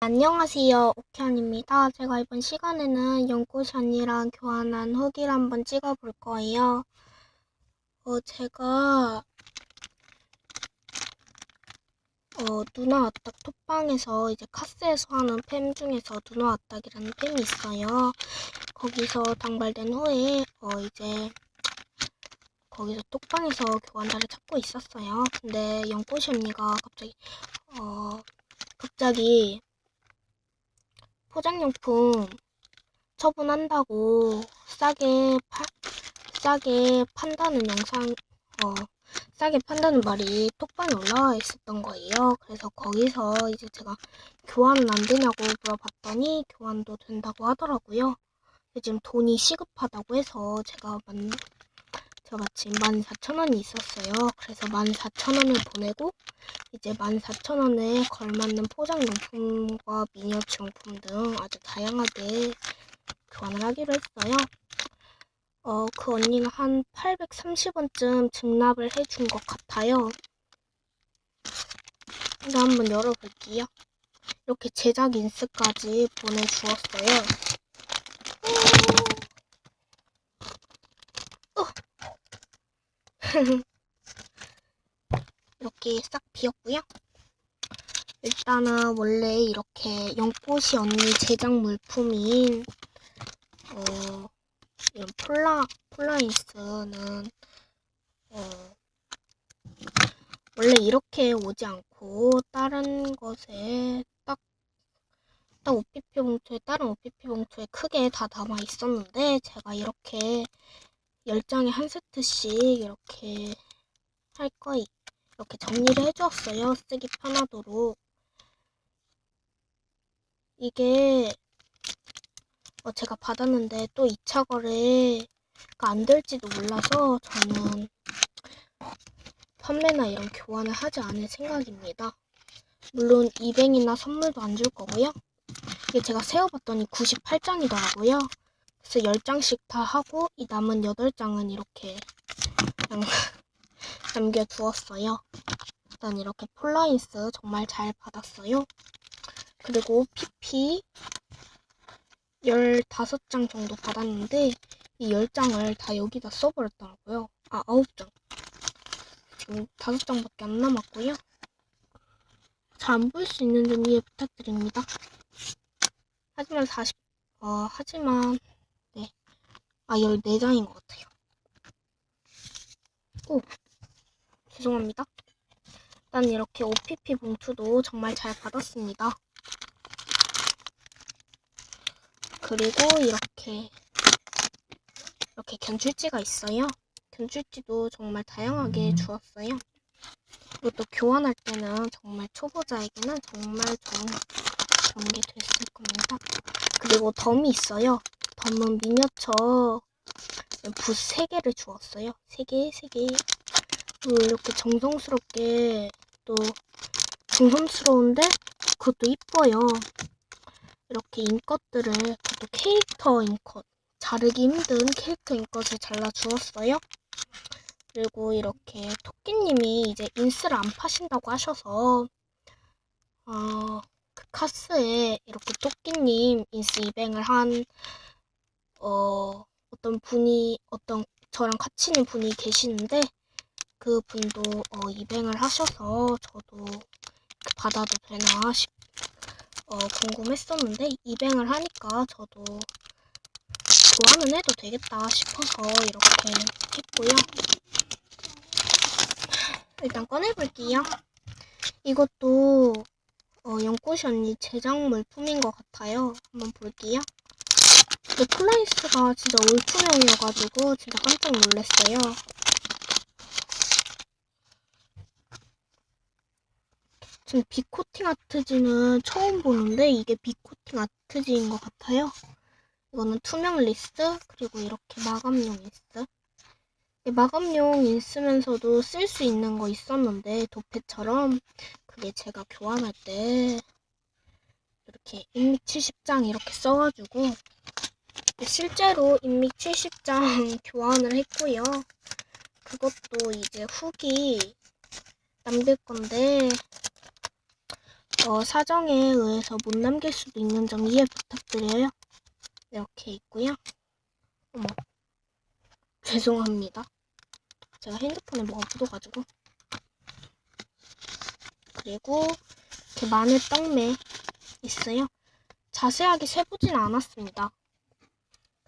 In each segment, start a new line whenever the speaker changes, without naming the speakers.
안녕하세요. 옥현입니다. 제가 이번 시간에는 연꽃이 언니랑 교환한 후기를 한번 찍어볼 거예요. 어, 제가, 어, 누나 왔딱 톡방에서 이제 카스에서 하는 팸 중에서 누나 왔딱이라는 팸이 있어요. 거기서 당발된 후에, 어, 이제, 거기서 톡방에서 교환자를 찾고 있었어요. 근데 연꽃이 언니가 갑자기, 어, 갑자기, 포장용품 처분한다고 싸게 파, 싸게 판다는 영상, 어, 싸게 판다는 말이 톡방에 올라와 있었던 거예요. 그래서 거기서 이제 제가 교환은 안 되냐고 물어봤더니 교환도 된다고 하더라고요. 지금 돈이 시급하다고 해서 제가 만, 마침 14,000원이 있었어요. 그래서 14,000원을 보내고 이제 14,000원에 걸맞는 포장 용품과 미니어처 용품 등 아주 다양하게 교환을 하기로 했어요. 어, 그 언니가 한 830원쯤 증납을 해준 것 같아요. 이거 한번 열어볼게요. 이렇게 제작 인스까지 보내주었어요. 이렇게 싹 비었고요. 일단은 원래 이렇게 연꽃이 언니 제작 물품인 어 이런 폴라 폴라인스는 어 원래 이렇게 오지 않고 다른 것에 딱 딱 OPP 봉투에 다른 OPP 봉투에 크게 다 담아 있었는데 제가 이렇게 10장에 한 세트씩 이렇게 할 거예요. 이렇게 정리를 해주었어요. 쓰기 편하도록. 이게 어, 제가 받았는데 또 2차 거래가 안 될지도 몰라서 저는 판매나 이런 교환을 하지 않을 생각입니다. 물론 이뱅이나 선물도 안 줄 거고요. 이게 제가 세어봤더니 98장이더라고요. 그래서 10장씩 다 하고 이 남은 8장은 이렇게 그냥 남겨두었어요. 일단 이렇게 폴라인스 정말 잘 받았어요. 그리고 PP 15장 정도 받았는데 이 10장을 다 여기다 써버렸더라고요. 아, 9장. 지금 5장밖에 안 남았고요. 잘 안 보일 수 있는 점 이해 부탁드립니다. 하지만 40, 어, 하지만, 네. 아, 14장인 것 같아요. 오, 죄송합니다. 일단 이렇게 OPP 봉투도 정말 잘 받았습니다. 그리고 이렇게 이렇게 견출지가 있어요. 견출지도 정말 다양하게 주었어요. 이것도 교환할 때는 정말 초보자에게는 정말 좋은 그런 게 됐을 겁니다. 그리고 덤이 있어요. 덤은 미니어처 붓 3개를 주었어요. 3개, 3개. 그리고 이렇게 정성스럽게 또 중성스러운데 그것도 이뻐요. 이렇게 인것들을 그것도 캐릭터 인것 자르기 힘든 캐릭터 인것을 잘라 주었어요. 그리고 이렇게 토끼님이 이제 인스를 안 파신다고 하셔서 어, 그 카스에 이렇게 토끼님 인스 이뱅을 한 어, 어떤 분이 어떤 저랑 같이 있는 분이 계시는데 그 분도 어, 입행을 하셔서 저도 받아도 되나 싶 어, 궁금했었는데 입행을 하니까 저도 교환은 해도 되겠다 싶어서 이렇게 했고요. 일단 꺼내볼게요. 이것도 어, 연꽃이 언니 제작 물품인 것 같아요. 한번 볼게요. 근데 플라이스가 진짜 올투명이어가지고 진짜 깜짝 놀랐어요. 지금 비코팅 아트지는 처음 보는데 이게 비코팅 아트지인 것 같아요. 이거는 투명 리스 그리고 이렇게 마감용 리스. 마감용 있으면서도 쓸 수 있는 거 있었는데 도패처럼 그게 제가 교환할 때 이렇게 인믹 70장 이렇게 써가지고 실제로 인믹 70장 교환을 했고요. 그것도 이제 후기 남길 건데 어, 사정에 의해서 못 남길 수도 있는 점 이해 부탁드려요. 이렇게 있고요. 어머, 죄송합니다. 제가 핸드폰에 뭐가 묻어가지고. 그리고 이렇게 마늘 떡메 있어요. 자세하게 세보진 않았습니다.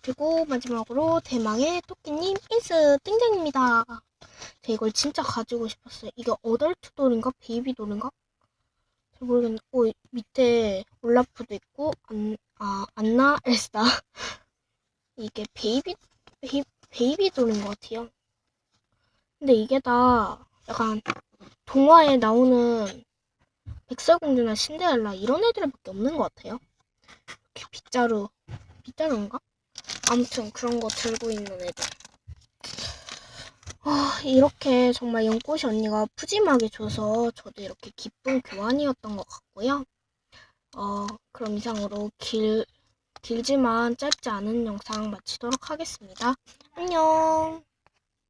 그리고 마지막으로 대망의 토끼님 인스 땡땡입니다. 제가 이걸 진짜 가지고 싶었어요. 이게 어덜트 돌인가 베이비 돌인가? 잘 모르겠는데, 오, 밑에 올라프도 있고, 안, 아, 안나 엘사. 이게 베이비, 베이, 베이비 돌인 것 같아요. 근데 이게 다 약간 동화에 나오는 백설공주나 신데렐라 이런 애들밖에 없는 것 같아요. 이렇게 빗자루, 빗자루인가? 아무튼 그런 거 들고 있는 애들. 아, 이렇게 정말 연꽃이 언니가 푸짐하게 줘서 저도 이렇게 기쁜 교환이었던 것 같고요. 어, 그럼 이상으로 길, 길지만 짧지 않은 영상 마치도록 하겠습니다. 안녕!